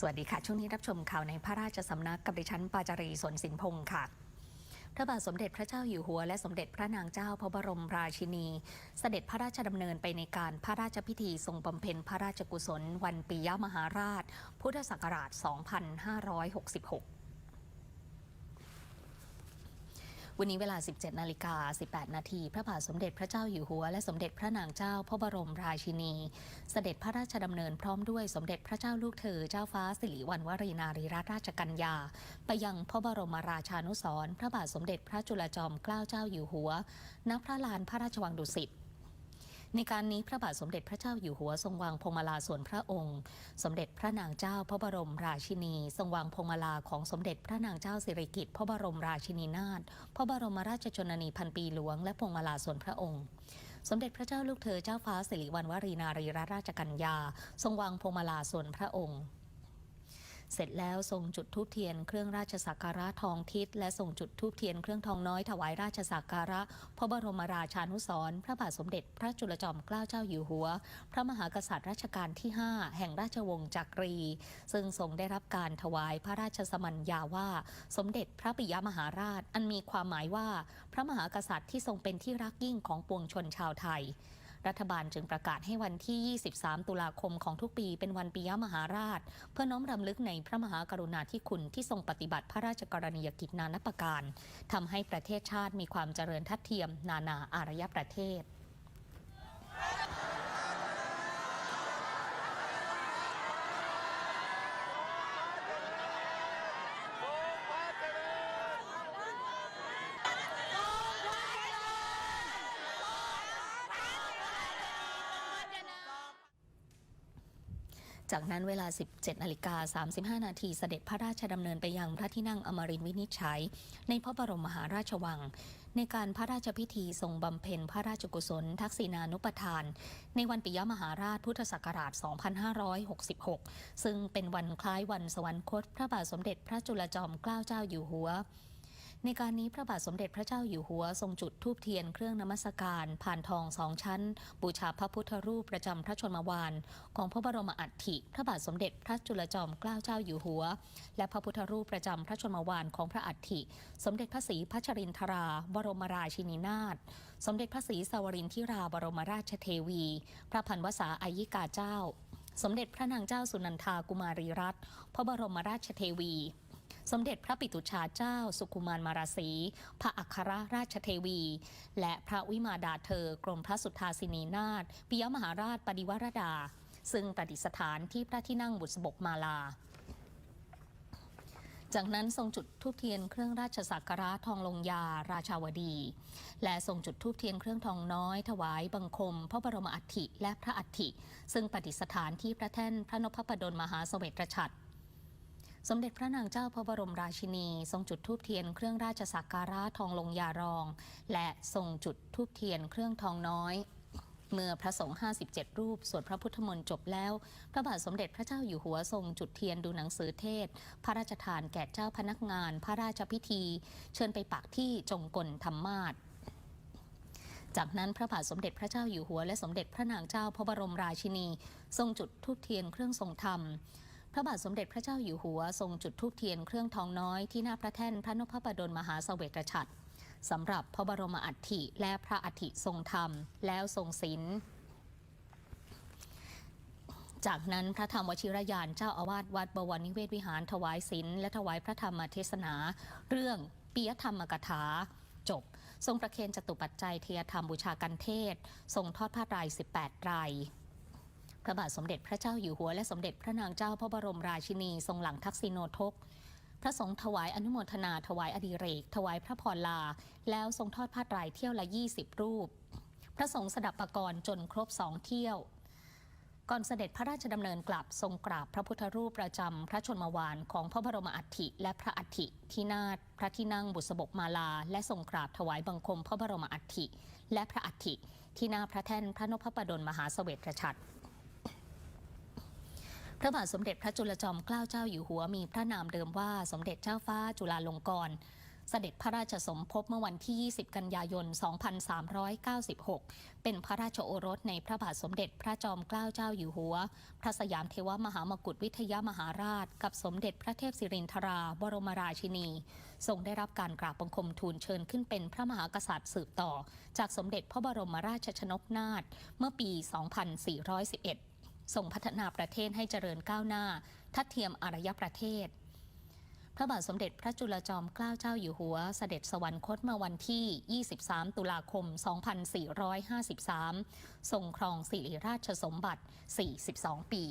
สวัสดีค่ะ ช่วงนี้รับชมข่าวในพระราชสำนักกับดิฉันปาจารีสนสินพงศ์ค่ะพระบาทสมเด็จพระเจ้าอยู่หัว และสมเด็จพระนางเจ้าพระบรมราชินี เสด็จพระราชดำเนินไปในการพระราชพิธีทรงบำเพ็ญพระราชกุศล วันปียมหาราช พุทธศักราช 2566 วันนี้เวลา 17 นาฬิกา 18 นาที พระบาทสมเด็จพระเจ้าอยู่หัว และสมเด็จพระนางเจ้าพระบรมราชินี เสด็จพระราชดำเนินพร้อมด้วยสมเด็จพระเจ้าลูกเธอ เจ้าฟ้าสิริวัณวรีนารีรัตนราชกัญญา ไปยังพระบรมราชานุสรพระบาทสมเด็จพระจุลจอมเกล้าเจ้าอยู่หัว ณ พระลานพระราชวังดุสิต ในการนี้พระบาทสมเด็จพระเจ้าอยู่หัวทรงวางพวงมาลาส่วนพระองค์ สมเด็จพระนางเจ้าพระบรมราชินี ทรงวางพวงมาลาของสมเด็จพระนางเจ้าสิริกิติ์พระบรมราชินีนาถพระบรมราชชนนีพันปีหลวงและพวงมาลาส่วนพระองค์สมเด็จพระเจ้าลูกเธอเจ้าฟ้าสิริวัณวรีนารีรัตนราชกัญญา ทรงวางพวงมาลาส่วนพระองค์ เสร็จแล้วทรงจุดธูปเทียนเครื่องราชสักการะทองทิศและทรงจุดธูปเทียนเครื่องทองน้อยถวายราชสักการะ พระบรมราชานุสรพระบาทสมเด็จพระจุลจอมเกล้าเจ้าอยู่หัว พระมหากษัตริย์รัชกาลที่ 5 แห่งราชวงศ์จักรี ซึ่งทรงได้รับการถวายพระราชสมัญญาว่า สมเด็จพระปิยมหาราช อันมีความหมายว่า พระมหากษัตริย์ที่ทรงเป็นที่รักยิ่งของปวงชนชาวไทย รัฐบาลจึงประกาศให้วันที่ 23 ตุลาคมของทุกปีเป็นวันปิยมหาราช เพื่อน้อมรำลึกในพระมหากรุณาธิคุณที่ทรงปฏิบัติพระราชกรณียกิจนานาประการทำให้ประเทศชาติมีความเจริญทัดเทียม นานาอารยประเทศ จากนั้นเวลา 17นาฬิกา35 นาทีเสด็จพระราชดำเนินไปยังพระที่นั่งอมรินทร์วินิจฉัย ในพระบรมมหาราชวัง ในการพระราชพิธีทรงบำเพ็ญพระราชกุศล ทักษิณานุปทาน ในวันปิยมหาราชพุทธศักราช 2566 ซึ่งเป็นวันคล้ายวันสวรรคตพระบาทสมเด็จพระจุลจอมเกล้าเจ้าอยู่หัว ในการนี้พระบาทสมเด็จพระเจ้าอยู่หัวทรงจุดธูปเทียนเครื่องนมัสการผ่านทองสองชั้น บูชาพระพุทธรูปประจำพระชนมวาน ของพระบรมอัฐิ พระบาทสมเด็จพระจุลจอมเกล้าเจ้าอยู่หัว และพระพุทธรูปประจำพระชนมวานของพระอัฐิ สมเด็จพระศรีพัชรินทรา บรมราชินีนาถสมเด็จพระศรีสวรินทิราบรมราชเทวี พระพันวษาอายิกาเจ้า สมเด็จพระนางเจ้าสุนันทากุมารีรัตน์พระบรมราชเทวี สมเด็จพระปิตุชาเจ้า สุขุมารมาราศี พระอัครราชเทวี และพระวิมาดาเธอกรมพระสุทธาสินีนาถปิยมหาราชปฏิวรดา ซึ่งประดิษฐานที่พระที่นั่งบุษบกมาลา จากนั้นทรงจุดทูปเทียนเครื่องราชสักการะทองลงยาราชาวดี และทรงจุดทูปเทียนเครื่องทองน้อย ถวายบังคม พระบรมอัฐิและพระอัฐิ ซึ่งประดิษฐานที่พระแท่นพระนพพดลมหาเสวตฉัตร สมเด็จพระนางเจ้าพระบรมราชินี ทรงจุดธูปเทียนเครื่องราชสักการะทองลงยารอง และทรงจุดธูปเทียนเครื่องทองน้อย เมื่อพระสงฆ์ 57 รูป สวดพระพุทธมนต์จบแล้ว พระบาทสมเด็จพระเจ้าอยู่หัวทรงจุดเทียนดูหนังสือเทศ พระราชทานแก่เจ้าพนักงาน พระราชพิธี เชิญไปปักที่จงกลธรรมาศจากนั้นพระบาทสมเด็จพระเจ้าอยู่หัวและสมเด็จพระนางเจ้าพระบรมราชินี ทรงจุดธูปเทียนเครื่องทรงธรรม พระบาทสมเด็จพระเจ้าอยู่หัวทรงจุดธูปเทียนเครื่องทองน้อยที่หน้าพระแท่นพระนพพดลมหาเสวตฉัตรสำหรับพระบรมอัฐิและพระอัฐิทรงธรรม แล้วทรงศีลจากนั้นพระธรรมวชิรยานเจ้าอาวาสวัดบวรนิเวศวิหารถวายศีลและถวายพระธรรมเทศนา เรื่องปิยธรรมกถาจบ ทรงประเคนจตุปัจจัยเทียธรรมบูชากันเทศ ทรงทอดผ้าไตร18ไตร พระบาทสมเด็จพระเจ้าอยู่หัวและสมเด็จพระนางเจ้าพระบรมราชินีทรงหลังทักษิโนทก พระสงฆ์ถวายอนุโมทนาถวายอดิเรก ถวายพระพรลา แล้วทรงทอดผ้าไตรเที่ยวละ 20 รูป พระสงฆ์สดับประกรณ์จนครบสองเที่ยว ก่อนเสด็จพระราชดำเนินกลับทรงกราบพระพุทธรูปประจำพระชนมวานของพระบรมอัฐิและพระอัฐิที่นาถพระที่นั่งบุษบกมาลา และทรงกราบถวายบังคมพระบรมอัฐิและพระอัฐิที่หน้าพระแท่นพระนพพดลมหาเสวตฉัตร พระบาทสมเด็จพระจุลจอมเกล้าเจ้าอยู่หัวมีพระนามเดิมว่าสมเด็จเจ้าฟ้าจุฬาลงกรณ์เสด็จพระราชสมภพเมื่อวันที่ 20 กันยายน 2396 เป็นพระราชโอรสในพระบาทสมเด็จพระจอมเกล้าเจ้าอยู่หัว พระสยามเทวมหามกุฏวิทยามหาราช กับสมเด็จพระเทพสิรินทรา บรมราชินี ทรงได้รับการกราบบังคมทูลเชิญขึ้นเป็นพระมหากษัตริย์สืบต่อ จากสมเด็จพระบรมราชชนกนาถเมื่อปี 2411 ส่งพัฒนาประเทศให้เจริญก้าวหน้า ทัดเทียมอารยประเทศ พระบาทสมเด็จพระจุลจอมเกล้าเจ้าอยู่หัว เสด็จสวรรคตเมื่อวันที่ 23 ตุลาคม 2453 ทรงครองสิริราชสมบัติ 42 ปี